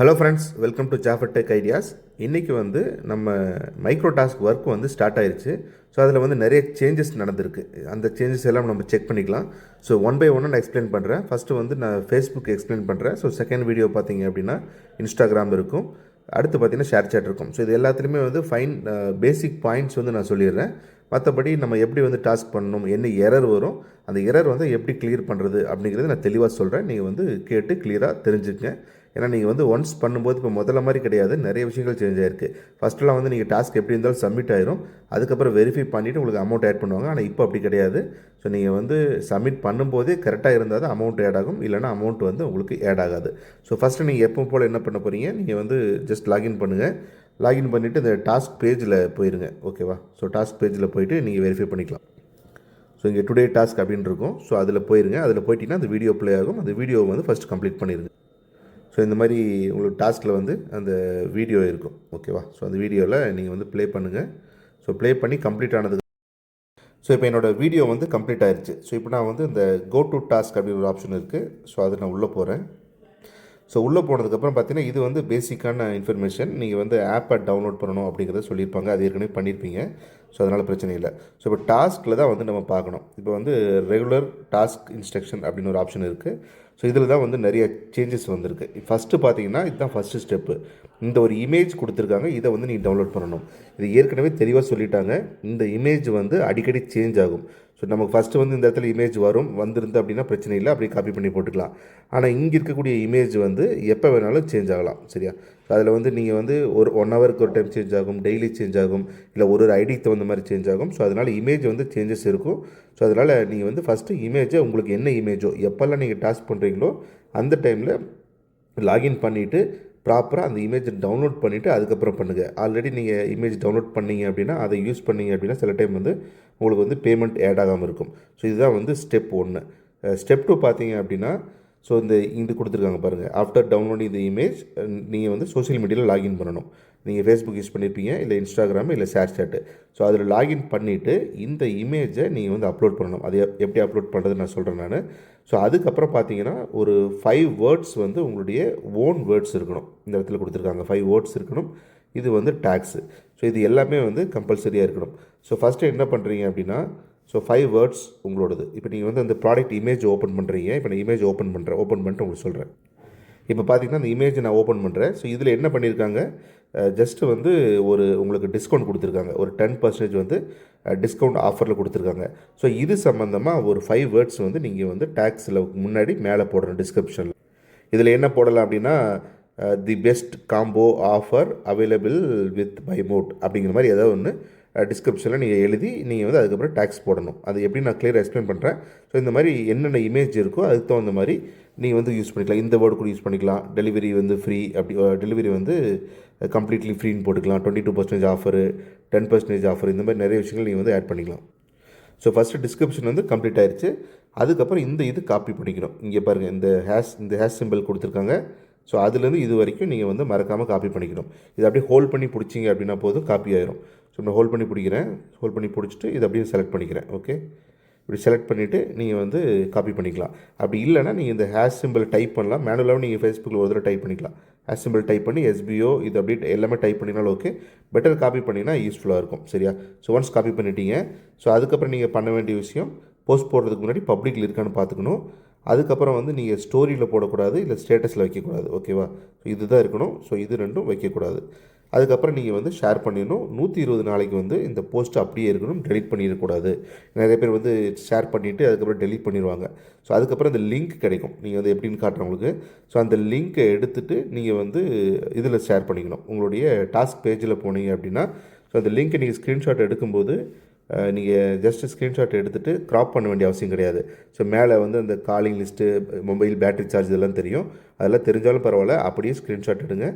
Hello friends welcome to Jafar tech ideas இன்றைக்கி வந்து நம்ம மைக்ரோ டாஸ்க் ஒர்க் வந்து ஸ்டார்ட் ஆயிடுச்சு ஸோ அதில் வந்து நிறைய சேஞ்சஸ் நடந்திருக்கு. அந்த சேஞ்சஸ் எல்லாம் நம்ம செக் பண்ணிக்கலாம். ஸோ ஒன் பை ஒன்று நான் எக்ஸ்பிளைன் பண்ணுறேன் ஃபஸ்ட்டு வந்து நான் ஃபேஸ்புக் எக்ஸ்பிளைன் பண்ணுறேன் ஸோ செகண்ட் வீடியோ பார்த்தீங்க அப்படின்னா இன்ஸ்டாகிராம் இருக்கும். அடுத்து பார்த்தீங்கன்னா ஷேர் சேட் இருக்கும். ஸோ இது எல்லாத்துலேயுமே வந்து ஃபைன் பேசிக் பாயிண்ட்ஸ் வந்து நான் சொல்லிடுறேன். மற்றபடி நம்ம எப்படி வந்து டாஸ்க் பண்ணணும் என்ன எரர் வரும் அந்த எரர் வந்து எப்படி கிளியர் பண்ணுறது அப்படிங்கிறத நான் தெளிவாக சொல்கிறேன் நீங்கள் வந்து கேட்டு கிளியராக தெரிஞ்சுக்கங்க. ஏன்னா நீங்கள் வந்து ஒன்ஸ் பண்ணும்போது இப்போ முதல்ல மாதிரி கிடையாது. நிறைய விஷயங்கள் சேஞ்ச் ஆயிருக்கு. ஃபஸ்ட்டெலாம் வந்து நீங்கள் டாஸ்க் எப்படி இருந்தாலும் சப்மிட் ஆயிரும். அதுக்கப்புறம் வெரிஃபை பண்ணிவிட்டு உங்களுக்கு அமௌண்ட் ஆட் பண்ணுவாங்க. ஆனால் இப்போ அப்படி கிடையாது. ஸோ நீங்கள் வந்து சப்மிட் பண்ணும்போதே கரெக்டாக இருந்தால் தான் அமௌண்ட் ஆட் ஆகும். இல்லைனா அமௌண்ட் வந்து உங்களுக்கு ஆட் ஆகாது. ஸோ ஃபஸ்ட்டு நீங்கள் எப்போ போல் என்ன பண்ண போகிறீங்க நீங்கள் வந்து ஜஸ்ட் லாகின் பண்ணுங்கள் லாகின் பண்ணிவிட்டு இந்த டாஸ்க் பேஜில் போயிருங்க. ஓகேவா ஸோ டாஸ்க் பேஜில் போயிட்டு நீங்கள் வெரிஃபை பண்ணிக்கலாம். ஸோ இங்கே டுடே டாஸ்க் அப்படின்னு இருக்கும். ஸோ அதில் போயிருங்க. அதில் போயிட்டீங்கன்னா அந்த வீடியோ ப்ளே ஆகும். அந்த வீடியோவை வந்து ஃபஸ்ட் கம்ப்ளீட் பண்ணிடுங்க ஸோ இந்த மாதிரி உங்களுக்கு டாஸ்கில் வந்து அந்த வீடியோ இருக்கும். ஓகேவா ஸோ அந்த வீடியோவில் நீங்கள் வந்து ப்ளே பண்ணுங்கள் ஸோ ப்ளே பண்ணி கம்ப்ளீட் ஆனதுக்கு ஸோ இப்போ என்னோடய வீடியோ வந்து கம்ப்ளீட் ஆயிடுச்சு ஸோ இப்போ நான் வந்து இந்த கோ டு டாஸ்க் அப்படின்னு ஒரு ஆப்ஷன் இருக்குது ஸோ அது நான் உள்ளே போகிறேன் ஸோ உள்ளே போனதுக்கப்புறம் பார்த்தீங்கன்னா இது வந்து பேசிக்கான இன்ஃபர்மேஷன் நீங்கள் வந்து ஆப்பை டவுன்லோட் பண்ணணும் அப்படிங்கிறத சொல்லியிருப்பாங்க. அது ஏற்கனவே பண்ணியிருப்பீங்க. ஸோ அதனால் பிரச்சனை இல்லை. ஸோ இப்போ டாஸ்கில் தான் வந்து நம்ம பார்க்கணும். இப்போ வந்து ரெகுலர் டாஸ்க் இன்ஸ்ட்ரக்ஷன் அப்படின்னு ஒரு ஆப்ஷன் இருக்குது ஸோ இதில் தான் வந்து நிறைய சேஞ்சஸ் வந்திருக்கு. ஃபஸ்ட்டு பார்த்தீங்கன்னா இதுதான் ஃபஸ்ட்டு ஸ்டெப்பு இந்த ஒரு இமேஜ் கொடுத்துருக்காங்க. இதை வந்து நீங்கள் டவுன்லோட் பண்ணணும். இது ஏற்கனவே தெளிவாக சொல்லிட்டாங்க. இந்த இமேஜ் வந்து அடிக்கடி சேஞ்ச் ஆகும். ஸோ நமக்கு ஃபஸ்ட்டு வந்து இந்த இடத்துல இமேஜ் வரும் வந்திருந்து அப்படின்னா பிரச்சனை இல்லை அப்படியே காப்பி பண்ணி போட்டுக்கலாம். ஆனால் இங்கே இருக்கக்கூடிய இமேஜ் வந்து எப்போ வேணாலும் சேஞ்ச் ஆகலாம் சரியா? அதில் வந்து நீங்கள் வந்து ஒரு ஒன் ஹவருக்கு ஒரு டைம் சேஞ்ச் ஆகும் டெய்லி சேஞ்ச் ஆகும் இல்லை ஒரு ஒரு ஐடிக்கு தகுந்த மாதிரி சேஞ்ச் ஆகும். ஸோ அதனால் இமேஜ் வந்து சேஞ்சஸ் இருக்கும். ஸோ அதனால் நீங்கள் வந்து ஃபஸ்ட்டு இமேஜை உங்களுக்கு என்ன இமேஜோ எப்போல்லாம் நீங்கள் டாஸ்க் பண்ணுறீங்களோ அந்த டைமில் லாகின் பண்ணிவிட்டு ப்ராப்பராக அந்த இமேஜை டவுன்லோட் பண்ணிவிட்டு அதுக்கப்புறம் பண்ணுங்கள் ஆல்ரெடி நீங்கள் இமேஜ் டவுன்லோட் பண்ணீங்க அப்படின்னா அதை யூஸ் பண்ணீங்க அப்படின்னா சில டைம் வந்து உங்களுக்கு வந்து பேமெண்ட் ஆட் ஆகாமல் இருக்கும். ஸோ இதுதான் வந்து ஸ்டெப் ஒன்று ஸ்டெப் டூ பார்த்தீங்க அப்படின்னா ஸோ இந்த இது கொடுத்துருக்காங்க பாருங்கள் ஆஃப்டர் டவுன்லோடிங் இந்த இமேஜ் நீங்கள் வந்து சோஷியல் மீடியாவில் லாகின் பண்ணணும். நீங்கள் ஃபேஸ்புக் யூஸ் பண்ணியிருப்பீங்க இல்லை இன்ஸ்டாகிராம் இல்லை ஷேர் சேட்டு ஸோ அதில் லாகின் பண்ணிவிட்டு இந்த இமேஜை நீங்கள் வந்து அப்லோட் பண்ணணும். அது எப்படி அப்லோட் பண்ணுறது நான் சொல்கிறேன் நான். ஸோ அதுக்கப்புறம் பார்த்தீங்கன்னா ஒரு ஃபைவ் வேர்ட்ஸ் வந்து உங்களுடைய ஓன் வேர்ட்ஸ் இருக்கணும். இந்த இடத்துல கொடுத்துருக்காங்க ஃபைவ் வேர்ட்ஸ் இருக்கணும். இது வந்து டேக்ஸு ஸோ இது எல்லாமே வந்து கம்பல்சரியாக இருக்கணும். ஸோ ஃபஸ்ட்டு என்ன பண்ணுறீங்க அப்படின்னா ஸோ ஃபைவ் வேர்ட்ஸ் உங்களோடது. இப்போ நீங்கள் வந்து அந்த ப்ராடக்ட் இமேஜ் ஓப்பன் பண்ணுறீங்க இப்போ நான் இமேஜ் ஓப்பன் பண்ணுறேன் ஓப்பன் பண்ணிட்டு உங்களுக்கு சொல்கிறேன் இப்போ பார்த்தீங்கன்னா அந்த இமேஜ் நான் ஓப்பன் பண்ணுறேன் ஸோ இதில் என்ன பண்ணியிருக்காங்க? ஜஸ்ட்டு வந்து ஒரு உங்களுக்கு டிஸ்கவுண்ட் கொடுத்துருக்காங்க. ஒரு டென் பர்சன்டேஜ் வந்து டிஸ்கவுண்ட் ஆஃபரில் கொடுத்துருக்காங்க. ஸோ இது சம்மந்தமாக ஒரு ஃபைவ் வேர்ட்ஸ் வந்து நீங்கள் வந்து டேக்ஸில் முன்னாடி மேலே போடணும் டிஸ்கிரிப்ஷனில் இதில் என்ன போடலாம் அப்படின்னா the best combo offer available with buy mode அப்படிங்கிற மாதிரி ஏதாவது ஒன்று டிஸ்கிரிப்ஷனில் நீங்கள் எழுதி நீங்கள் வந்து அதுக்கப்புறம் டேக்ஸ் போடணும். அது எப்படி நான் கிளியர் எக்ஸ்பிளைன் பண்ணுறேன் ஸோ இந்த மாதிரி என்னென்ன இமேஜ் இருக்கோ அதுக்கு தகுந்த மாதிரி நீங்கள் வந்து யூஸ் பண்ணிக்கலாம். இந்த வேர்டு கூட யூஸ் பண்ணிக்கலாம். டெலிவரி வந்து ஃப்ரீ அப்படி டெலிவரி வந்து கம்ப்ளீட்லி ஃப்ரீன்னு போட்டுக்கலாம். Twenty two percentage offer ten percentage offer இந்த மாதிரி நிறைய விஷயங்கள் நீங்கள் வந்து ஆட் பண்ணிக்கலாம். ஸோ ஃபஸ்ட்டு டிஸ்கிரிப்ஷன் வந்து கம்ப்ளீட் ஆயிடுச்சு அதுக்கப்புறம் இந்த இது காப்பி பண்ணிக்கணும். இங்கே பாருங்கள் இந்த ஹேஷ் இந்த ஹேஷ் சிம்பிள் கொடுத்துருக்காங்க. ஸோ அதுலேருந்து இது வரைக்கும் நீங்கள் வந்து மறக்காமல் காப்பி பண்ணிக்கணும். இது அப்படியே ஹோல்ட் பண்ணி பிடிச்சிங்க அப்படின்னா போதும் காப்பி ஆயிரும். ஸோ நான் ஹோல்ட் பண்ணி பிடிக்கிறேன். ஹோல்ட் பண்ணி பிடிச்சிட்டு இது அப்படியே செலக்ட் பண்ணிக்கிறேன். ஓகே இப்படி செலக்ட் பண்ணிவிட்டு நீங்கள் வந்து காப்பி பண்ணிக்கலாம். அப்படி இல்லைன்னா நீங்கள் இந்த ஹேஷ் சிம்பிள் டைப் பண்ணலாம். மேனுவலாகவும் நீங்கள் ஃபேஸ்புக்கில் ஒரு தடவை டைப் பண்ணிக்கலாம். ஹேஷ் சிம்பிள் டைப் பண்ணி எஸ்பிஓ இது அப்படியே எல்லாமே டைப் பண்ணினாலும் ஓகே பெட்டர் காப்பி பண்ணினா யூஸ்ஃபுல்லாக இருக்கும். சரியா? ஸோ ஒன்ஸ் காப்பி பண்ணிட்டீங்க. ஸோ அதுக்கப்புறம் நீங்கள் பண்ண வேண்டிய விஷயம் போஸ்ட் போடுறதுக்கு முன்னாடி பப்ளிக்கில் இருக்கான்னு பார்த்துக்கணும். அதுக்கப்புறம் வந்து நீங்கள் ஸ்டோரியில் போடக்கூடாது இல்லை ஸ்டேட்டஸில் வைக்கக்கூடாது. ஓகேவா ஸோ இதுதான் இருக்கணும். ஸோ இது ரெண்டும் வைக்கக்கூடாது. அதுக்கப்புறம் நீங்கள் வந்து ஷேர் பண்ணிடணும். நூற்றி இருபது நாளைக்கு வந்து இந்த போஸ்ட் அப்படியே இருக்கணும். டெலிட் பண்ணிடக்கூடாது. நிறைய பேர் வந்து ஷேர் பண்ணிவிட்டு அதுக்கப்புறம் டெலிட் பண்ணிடுவாங்க. ஸோ அதுக்கப்புறம் இந்த லிங்க் கிடைக்கும். நீங்கள் வந்து எப்படின்னு காட்டுறேன் உங்களுக்கு. ஸோ அந்த லிங்க்கை எடுத்துகிட்டு நீங்கள் வந்து இதில் ஷேர் பண்ணிக்கணும். உங்களுடைய டாஸ்க் பேஜில் போனீங்க அப்படின்னா ஸோ அந்த லிங்க்கை நீங்கள் ஸ்க்ரீன்ஷாட் எடுக்கும்போது நீங்கள் ஜஸ்ட் ஸ்க்ரீன்ஷாட் எடுத்துகிட்டு க்ராப் பண்ண வேண்டிய அவசியம் கிடையாது. ஸோ மேலே வந்து அந்த calling list mobile battery charge இதெல்லாம் தெரியும். அதெல்லாம் தெரிஞ்சாலும் பரவாயில்ல. அப்படியே ஸ்க்ரீன்ஷாட் எடுங்க.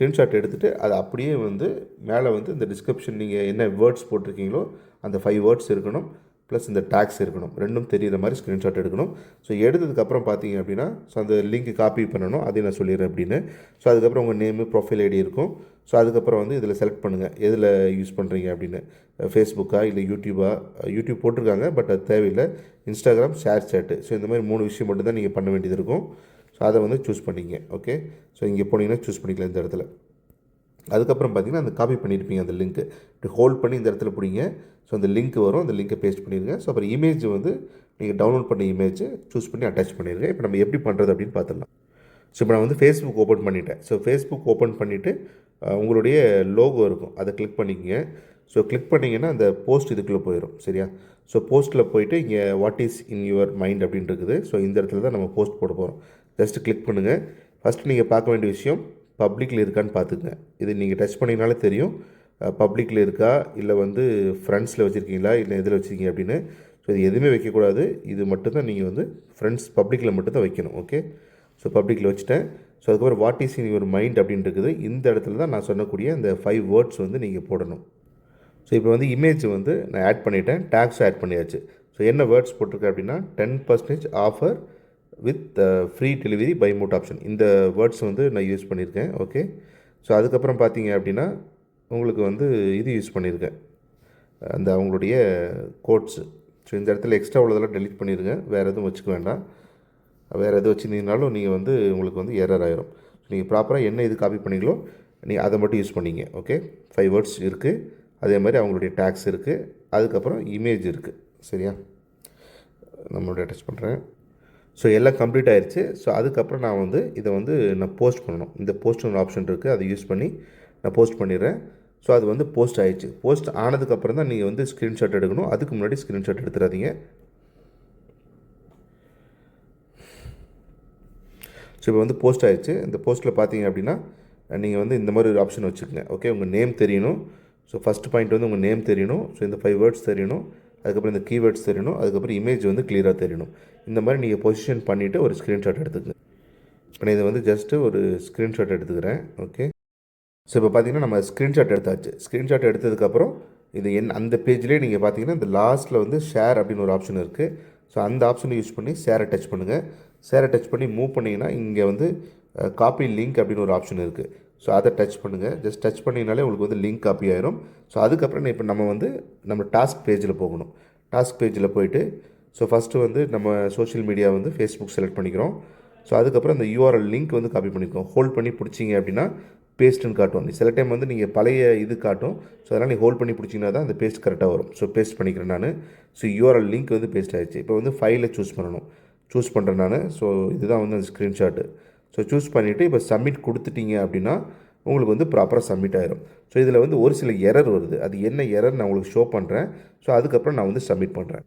ஸ்க்ரீன்ஷாட் எடுத்துகிட்டு அது அப்படியே வந்து மேலே வந்து இந்த டிஸ்கிரிப்ஷன் நீங்கள் என்ன வேர்ட்ஸ் போட்டிருக்கீங்களோ அந்த ஃபைவ் வேர்ட்ஸ் இருக்கணும் ப்ளஸ் இந்த டேக்ஸ் இருக்கணும். ரெண்டும் தெரிகிற மாதிரி ஸ்க்ரீன்ஷாட் எடுக்கணும். ஸோ எடுத்ததுக்கப்புறம் பார்த்தீங்க அப்படின்னா ஸோ அந்த லிங்க் காப்பி பண்ணணும். அதையும் நான் சொல்லிடுறேன் அப்படின்னு. ஸோ அதுக்கப்புறம் உங்கள் நேமு ப்ரொஃபைல் ஐடி இருக்கும். ஸோ அதுக்கப்புறம் வந்து இதில் செலக்ட் பண்ணுங்கள் எதில் யூஸ் பண்ணுறீங்க அப்படின்னு. ஃபேஸ்புக்கா இல்லை யூடியூபா யூடியூப் போட்டிருக்காங்க பட் அது தேவையில்லை. இன்ஸ்டாகிராம் ஷேர் சேட்டு ஸோ இந்த மாதிரி மூணு விஷயம் மட்டும் தான் நீங்கள் பண்ண வேண்டியது இருக்கும். ஸோ அதை வந்து சூஸ் பண்ணிங்க ஓகே ஸோ இங்கே போனீங்கன்னா சூஸ் பண்ணிக்கலாம் இந்த இடத்துல. அதுக்கப்புறம் பார்த்தீங்கன்னா அந்த காப்பி பண்ணியிருப்பீங்க அந்த லிங்க்கு இப்படி ஹோல்ட் பண்ணி இந்த இடத்துல பிடிங்க. ஸோ அந்த லிங்க் வரும். அந்த லிங்க்கை பேஸ்ட் பண்ணிடுங்க ஸோ அப்புறம் இமேஜ் வந்து நீங்கள் டவுன்லோட் பண்ண இமேஜ் சூஸ் பண்ணி அட்டாச் பண்ணிடுங்க இப்போ நம்ம எப்படி பண்ணுறது அப்படின்னு பார்த்துடலாம். ஸோ இப்போ நான் வந்து ஃபேஸ்புக் ஓப்பன் பண்ணிட்டேன். ஸோ ஃபேஸ்புக் ஓப்பன் பண்ணிவிட்டு உங்களுடைய லோகோ இருக்கும். அதை கிளிக் பண்ணிக்கங்க. ஸோ கிளிக் பண்ணிங்கன்னா அந்த போஸ்ட் இதுக்குள்ளே போயிடும் சரியா? ஸோ போஸ்ட்டில் போயிட்டு இங்கே what is in your mind அப்படின்னு இருக்குது. ஸோ இந்த இடத்துல தான் நம்ம போஸ்ட் போட போகிறோம் ஜஸ்ட்டு கிளிக் பண்ணுங்கள் ஃபஸ்ட்டு நீங்கள் பார்க்க வேண்டிய விஷயம் பப்ளிக்கில் இருக்கான்னு பார்த்துங்க இது நீங்கள் டச் பண்ணிங்கனாலே தெரியும். பப்ளிக்கில் இருக்கா இல்லை வந்து ஃப்ரெண்ட்ஸில் வச்சுருக்கீங்களா இல்லை எதில் வச்சுருக்கீங்க அப்படின்னு. ஸோ இது எதுவுமே வைக்கக்கூடாது. இது மட்டும்தான் நீங்கள் வந்து ஃப்ரெண்ட்ஸ் பப்ளிக்கில் மட்டும்தான் வைக்கணும் ஓகே ஸோ பப்ளிக்கில் வச்சுட்டேன். ஸோ அதுக்கப்புறம் what is in your mind அப்படின்னு இருக்குது. இந்த இடத்துல தான் நான் சொன்னக்கூடிய இந்த ஃபைவ் வேர்ட்ஸ் வந்து நீங்கள் போடணும். ஸோ இப்போ வந்து இமேஜ் வந்து நான் ஆட் பண்ணிட்டேன். டேக்ஸும் ஆட் பண்ணியாச்சு. ஸோ என்ன வேர்ட்ஸ் போட்டிருக்கேன் அப்படின்னா ten percentage offer with free delivery buy mode option இந்த வேர்ட்ஸ் வந்து நான் யூஸ் பண்ணியிருக்கேன் ஓகே ஸோ அதுக்கப்புறம் பார்த்தீங்க அப்படின்னா உங்களுக்கு வந்து இது யூஸ் பண்ணியிருக்கேன் அந்த அவங்களுடைய கோட்ஸு ஸோ இந்த இடத்துல எக்ஸ்ட்ரா உள்ளதெல்லாம் டெலிட் பண்ணிடுங்க வேறு எதுவும் வச்சுக்க வேண்டாம். வேறு எதுவும் வச்சுருந்தீங்கனாலும் நீங்கள் வந்து உங்களுக்கு வந்து எரர் ஆயிரும். நீங்கள் ப்ராப்பராக என்ன இது காப்பி பண்ணீங்களோ நீங்கள் அதை மட்டும் யூஸ் பண்ணிங்க ஓகே ஃபைவ் வேர்ட்ஸ் இருக்குது அதே மாதிரி அவங்களுடைய டேக்ஸ் இருக்குது அதுக்கப்புறம் இமேஜ் இருக்குது சரியா? நம்மளுடைய அட்டாச் பண்ணுறேன் ஸோ எல்லாம் கம்ப்ளீட் ஆயிடுச்சு ஸோ அதுக்கப்புறம் நான் வந்து இதை வந்து நான் போஸ்ட் பண்ணணும். இந்த போஸ்ட்னு ஒரு ஆப்ஷன் இருக்குது அதை யூஸ் பண்ணி நான் போஸ்ட் பண்ணிடுறேன். ஸோ அது வந்து போஸ்ட் ஆயிடுச்சு போஸ்ட் ஆனதுக்கப்புறம் தான் நீங்கள் வந்து ஸ்க்ரீன்ஷாட் எடுக்கணும். அதுக்கு முன்னாடி ஸ்க்ரீன்ஷாட் எடுத்துடாதீங்க ஸோ இப்போ வந்து போஸ்ட் ஆயிடுச்சு இந்த போஸ்ட்டில் பார்த்தீங்க அப்படின்னா நீங்கள் வந்து இந்த மாதிரி ஒரு ஆப்ஷன் வச்சுக்கோங்க. ஓகே உங்கள் நேம் தெரியணும். ஸோ ஃபஸ்ட் பாயிண்ட் வந்து உங்கள் நேம் தெரியணும். ஸோ இந்த ஃபைவ் வேர்ட்ஸ் தெரியணும். அதுக்கப்புறம் இந்த கீவேர்ட்ஸ் தெரியணும் அதுக்கப்புறம் இமேஜ் வந்து கிளியராக தெரியணும். இந்த மாதிரி நீங்கள் பொசிஷன் பண்ணிவிட்டு ஒரு ஸ்க்ரீன்ஷாட் எடுத்துக்கங்க. இப்போ நான் இதை வந்து ஜஸ்ட்டு ஒரு ஸ்க்ரீன்ஷாட் எடுத்துக்கிறேன் ஓகே ஸோ இப்போ பார்த்தீங்கன்னா நம்ம ஸ்க்ரீன்ஷாட் எடுத்தாச்சு. ஸ்க்ரீன்ஷாட் எடுத்ததுக்கப்புறம் இது என் அந்த பேஜ்லேயே நீங்கள் பார்த்தீங்கன்னா இந்த லாஸ்ட்டில் வந்து ஷேர் அப்படின்னு ஒரு ஆப்ஷன் இருக்குது ஸோ அந்த ஆப்ஷனை யூஸ் பண்ணி ஷேரை டச் பண்ணுங்கள் ஷேரை டச் பண்ணி மூவ் பண்ணிங்கன்னா இங்கே வந்து காப்பி லிங்க் அப்படின்னு ஒரு ஆப்ஷன் இருக்குது ஸோ அதை டச் பண்ணுங்கள் ஜஸ்ட் டச் பண்ணிங்கனாலே உங்களுக்கு வந்து லிங்க் காப்பி ஆயிரும். ஸோ அதுக்கப்புறம் இப்போ நம்ம வந்து நம்ம டாஸ்க் பேஜில் போகணும். டாஸ்க் பேஜில் போயிட்டு ஸோ ஃபஸ்ட்டு வந்து நம்ம சோஷியல் மீடியா வந்து ஃபேஸ்புக் செலக்ட் பண்ணிக்கிறோம். ஸோ அதுக்கப்புறம் அந்த யூஆர்எல் லிங்க் வந்து காப்பி பண்ணிக்கிறோம் ஹோல்ட் பண்ணி பிடிச்சிங்க அப்படின்னா பேஸ்ட்டுன்னு காட்டும் சில டைம் வந்து நீங்கள் பழைய இது காட்டும். ஸோ அதனால் நீங்கள் ஹோல்ட் பண்ணி பிடிச்சிங்கன்னா தான் அந்த பேஸ்ட் கரெக்டாக வரும். ஸோ பேஸ்ட் பண்ணிக்கிறேன் நான். ஸோ யூஆர்எல் லிங்க் வந்து பேஸ்ட் ஆகிடுச்சு இப்போ வந்து ஃபைலை சூஸ் பண்ணணும். சூஸ் பண்ணுறேன் நான். ஸோ இதுதான் வந்து அந்த ஸ்க்ரீன்ஷாட்டு ஸோ சூஸ் பண்ணிவிட்டு இப்போ சப்மிட் கொடுத்துட்டீங்க அப்படின்னா உங்களுக்கு வந்து ப்ராப்பராக சப்மிட் ஆயிரும். ஸோ இதில் வந்து ஒரு சில எரர் வருது. அது என்ன எரர் நான் உங்களுக்கு ஷோ பண்ணுறேன் ஸோ அதுக்கப்புறம் நான் வந்து சப்மிட் பண்ணுறேன்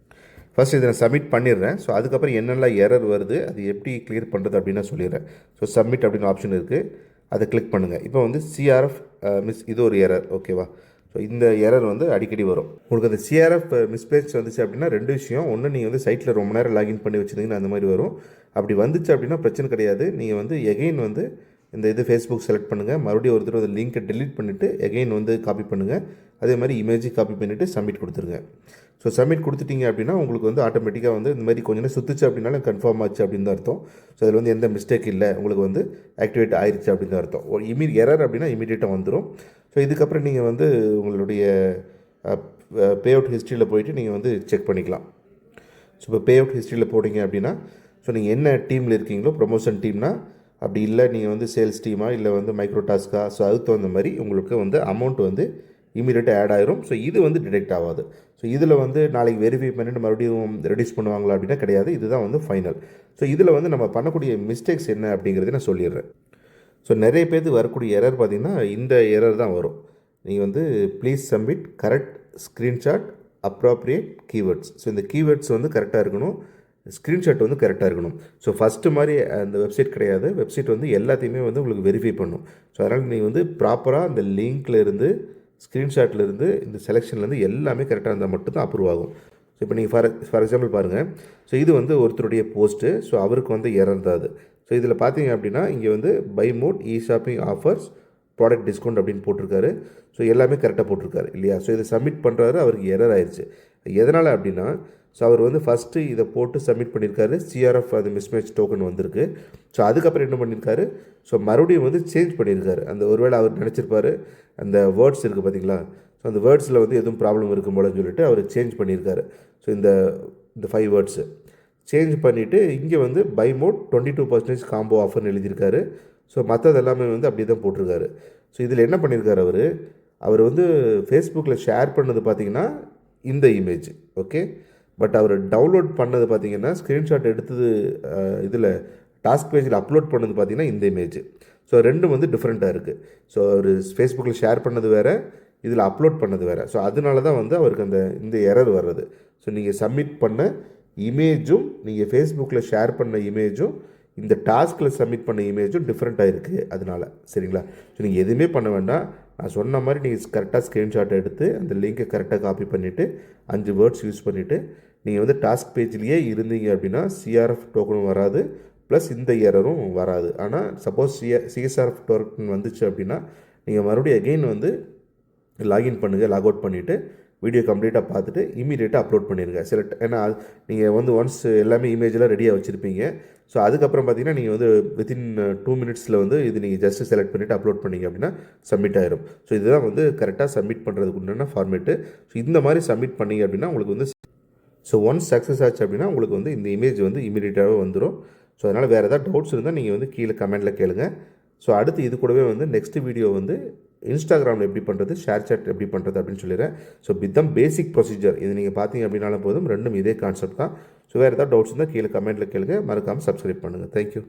ஃபஸ்ட் இதை நான் சப்மிட் பண்ணிடுறேன். ஸோ அதுக்கப்புறம் என்னெல்லாம் எரர் வருது அது எப்படி கிளியர் பண்ணுறது அப்படின்னு சொல்லிடுறேன். ஸோ சப்மிட் அப்படின்னு ஆப்ஷன் இருக்குது அதை கிளிக் பண்ணுங்கள் இப்போ வந்து சிஆர்எஃப் மிஸ் இது ஒரு எரர் ஓகேவா ஸோ இந்த எரர் வந்து அடிக்கடி வரும். உங்களுக்கு அந்த சிஆர்எஃப் மிஸ்பேச் வந்துச்சு அப்படின்னா ரெண்டு விஷயம். ஒன்று நீங்கள் வந்து சைட்டில் ரொம்ப நேரம் லாகின் பண்ணி வச்சுருந்தீங்கன்னா அந்த மாதிரி வரும். அப்படி வந்துச்சு அப்படின்னா பிரச்சனை கிடையாது. நீங்கள் வந்து எகெயின் வந்து இந்த இது ஃபேஸ்புக் செலக்ட் பண்ணுங்கள் மறுபடியும் ஒருத்தர் அந்த லிங்க்கை டெலீட் பண்ணிவிட்டு எகெயின் வந்து காப்பி பண்ணுங்கள் அதே மாதிரி இமேஜ் காப்பி பண்ணிவிட்டு சப்மிட் கொடுத்துருங்க. ஸோ சப்மிட் கொடுத்துட்டீங்க அப்படின்னா உங்களுக்கு வந்து ஆட்டோமேட்டிக்காக வந்து இந்த மாதிரி கொஞ்ச நேரம் சுற்றுச்சு அப்படின்னாலும் கன்ஃபார்ம் ஆச்சு அப்படின்னு தான் அர்த்தம். ஸோ அதில் வந்து எந்த மிஸ்டேக் இல்லை. உங்களுக்கு வந்து ஆக்டிவேட் ஆயிடுச்சு அப்படின்னு தான் அர்த்தம். ஒரு இமீ எரர் அப்படின்னா இமீடியட்டாக வந்துடும் ஸோ இதுக்கப்புறம் நீங்கள் வந்து உங்களுடைய பே அவுட் ஹிஸ்ட்ரியில் போயிட்டு நீங்கள் வந்து செக் பண்ணிக்கலாம். ஸோ இப்போ பே அவுட் ஹிஸ்ட்ரியில் போனீங்க அப்படின்னா ஸோ நீங்கள் என்ன டீமில் இருக்கீங்களோ ப்ரொமோஷன் டீம்னா அப்படி இல்லை நீங்கள் வந்து சேல்ஸ் டீமா இல்லை வந்து மைக்ரோ டாஸ்க்கா ஸோ அதுக்கு தகுந்த மாதிரி உங்களுக்கு வந்து அமௌண்ட் வந்து இமீடியட்டாக ஆட் ஆயிரும். ஸோ இது வந்து டிடெக்ட் ஆகாது. ஸோ இதில் வந்து நாளைக்கு வெரிஃபை பண்ணிட்டு மறுபடியும் ரெடியூஸ் பண்ணுவாங்களா அப்படின்னா கிடையாது. இதுதான் வந்து ஃபைனல் ஸோ இதில் வந்து நம்ம பண்ணக்கூடிய மிஸ்டேக்ஸ் என்ன அப்படிங்கிறத நான் சொல்லிடுறேன். ஸோ நிறைய பேருக்கு வரக்கூடிய எரர் பார்த்திங்கன்னா இந்த எரர் தான் வரும். நீங்கள் வந்து please submit correct screenshot appropriate keywords so இந்த கீவேர்ட்ஸ் வந்து கரெக்டாக இருக்கணும். ஸ்க்ரீன்ஷாட் வந்து கரெக்டாக இருக்கணும். ஸோ ஃபஸ்ட்டு மாதிரி அந்த வெப்சைட் கிடையாது. வெப்சைட் வந்து எல்லாத்தையுமே வந்து உங்களுக்கு வெரிஃபை பண்ணும். ஸோ அதனால் நீங்கள் வந்து ப்ராப்பராக அந்த லிங்க்கில் ஸ்க்ரீன்ஷாட்லேருந்து இந்த செலெக்ஷன்லேருந்து எல்லாமே கரெக்டாக இருந்தால் மட்டும்தான் அப்ரூவ் ஆகும். ஸோ இப்போ நீங்கள் ஃபார் ஃபார் எக்ஸாம்பிள் பாருங்கள் ஸோ இது வந்து ஒருத்தருடைய போஸ்ட்டு ஸோ அவருக்கு வந்து எரர் அது. ஸோ இதில் பார்த்தீங்க அப்படின்னா இங்கே வந்து buy mode E shopping offers product discount அப்படின்னு போட்டிருக்காரு. ஸோ எல்லாமே கரெக்டாக போட்டிருக்காரு இல்லையா? ஸோ இதை சப்மிட் பண்ணுறாரு அவருக்கு எரர் ஆயிடுச்சு எதனால் அப்படின்னா ஸோ அவர் வந்து ஃபஸ்ட்டு இதை போட்டு சப்மிட் பண்ணியிருக்காரு சிஆர்எஃப் அது மிஸ்மேட்ச் டோக்கன் வந்திருக்கு. ஸோ அதுக்கப்புறம் என்ன பண்ணியிருக்காரு ஸோ மறுபடியும் வந்து சேஞ்ச் பண்ணியிருக்காரு அந்த ஒருவேளை அவர் நினச்சிருப்பார் அந்த வேர்ட்ஸ் இருக்குது பார்த்தீங்களா ஸோ அந்த வேர்ட்ஸில் வந்து எதுவும் ப்ராப்ளம் இருக்கும் போலன்னு சொல்லிட்டு அவர் சேஞ்ச் பண்ணியிருக்காரு ஸோ இந்த இந்த ஃபைவ் வேர்ட்ஸு சேஞ்ச் பண்ணிவிட்டு இங்கே வந்து buy mode twenty two percentage combo ஆஃபர்னு எழுதியிருக்காரு. ஸோ மற்றது எல்லாமே வந்து அப்படியே தான் போட்டிருக்காரு. ஸோ இதில் என்ன பண்ணியிருக்காரு அவர்? அவர் வந்து ஃபேஸ்புக்கில் ஷேர் பண்ணது பார்த்தீங்கன்னா இந்த இமேஜ் ஓகே பட் அவர் டவுன்லோட் பண்ணது பார்த்தீங்கன்னா ஸ்க்ரீன்ஷாட் எடுத்தது இதில் டாஸ்க் பேஜில் அப்லோட் பண்ணது பார்த்தீங்கன்னா இந்த இமேஜ் ஸோ ரெண்டும் வந்து டிஃப்ரெண்ட்டாக இருக்குது ஸோ அவர் ஃபேஸ்புக்கில் ஷேர் பண்ணது வேறு இதில் அப்லோட் பண்ணது வேறு. ஸோ அதனால தான் வந்து அவருக்கு அந்த இந்த எரர் வர்றது. ஸோ நீங்கள் சப்மிட் பண்ண இமேஜும் நீங்கள் ஃபேஸ்புக்கில் ஷேர் பண்ண இமேஜும் இந்த டாஸ்கில் சப்மிட் பண்ண இமேஜும் டிஃப்ரெண்ட்டாக இருக்குது அதனால சரிங்களா? ஸோ நீங்கள் எதுவுமே பண்ண வேண்டாம். நான் சொன்ன மாதிரி நீங்கள் கரெக்டாக ஸ்க்ரீன்ஷாட் எடுத்து அந்த லிங்க்கை கரெக்டாக காப்பி பண்ணிவிட்டு அஞ்சு வேர்ட்ஸ் யூஸ் பண்ணிவிட்டு நீங்கள் வந்து டாஸ்க் பேஜ்லேயே இருந்தீங்க அப்படின்னா சிஆர்எஃப் டோக்கனும் வராது ப்ளஸ் இந்த எரரும் வராது. ஆனால் சப்போஸ் சிஏ சிஎஸ்ஆர்எஃப் டோக்கன் வந்துச்சு அப்படின்னா நீங்கள் மறுபடியும் அகெயின் வந்து லாகின் பண்ணுங்கள் லாக் அவுட் பண்ணிவிட்டு வீடியோ கம்ப்ளீட்டாக பார்த்துட்டு இமீடியட்டாக அப்லோட் பண்ணிடுங்க சில ஏன்னா நீங்கள் வந்து ஒன்ஸ் எல்லாமே இமேஜெலாம் ரெடியாக வச்சுருப்பீங்க. ஸோ அதுக்கப்புறம் பார்த்தீங்கன்னா நீங்கள் வந்து வித்தின் டூ மினிட்ஸில் வந்து இது நீங்கள் ஜஸ்ட் செலக்ட் பண்ணிவிட்டு அப்லோட் பண்ணீங்க அப்படின்னா சப்மிட் ஆயிரும். ஸோ இதுதான் வந்து கரெக்டாக சப்மிட் பண்ணுறதுக்கு உண்டான ஃபார்மேட்டு ஸோ இந்த மாதிரி சப்மிட் பண்ணீங்க அப்படின்னா உங்களுக்கு வந்து ஸோ ஒன்ஸ் சக்ஸஸ் ஆச்சு அப்படின்னா உங்களுக்கு வந்து இந்த இமேஜ் வந்து இமீடியட்டாகவே வந்துடும் ஸோ அதனால் வேறு ஏதாவது டவுட்ஸ் இருந்தால் நீங்கள் வந்து கீழே கமெண்ட்டில் கேளுங்க. ஸோ அடுத்து இது கூடவே வந்து நெக்ஸ்ட் வீடியோ வந்து இன்ஸ்டாகிராமில் எப்படி பண்ணுறது ஷேர் சாட் எப்படி பண்ணுறது அப்படின்னு சொல்லிடுறேன். ஸோ பித்தம் பேசிக் ப்ரொசீஜர் இது நீங்கள் பார்த்தீங்க அப்படின்னாலும் போதும். ரெண்டும் இதே கான்செப்ட் தான். ஸோ வேறு ஏதாவது டவுட்ஸ் இருந்தால் கீழே கமெண்ட்டில் கேளுங்க. மறக்காமல் சப்ஸ்கிரைப் பண்ணுங்கள் தேங்க்யூ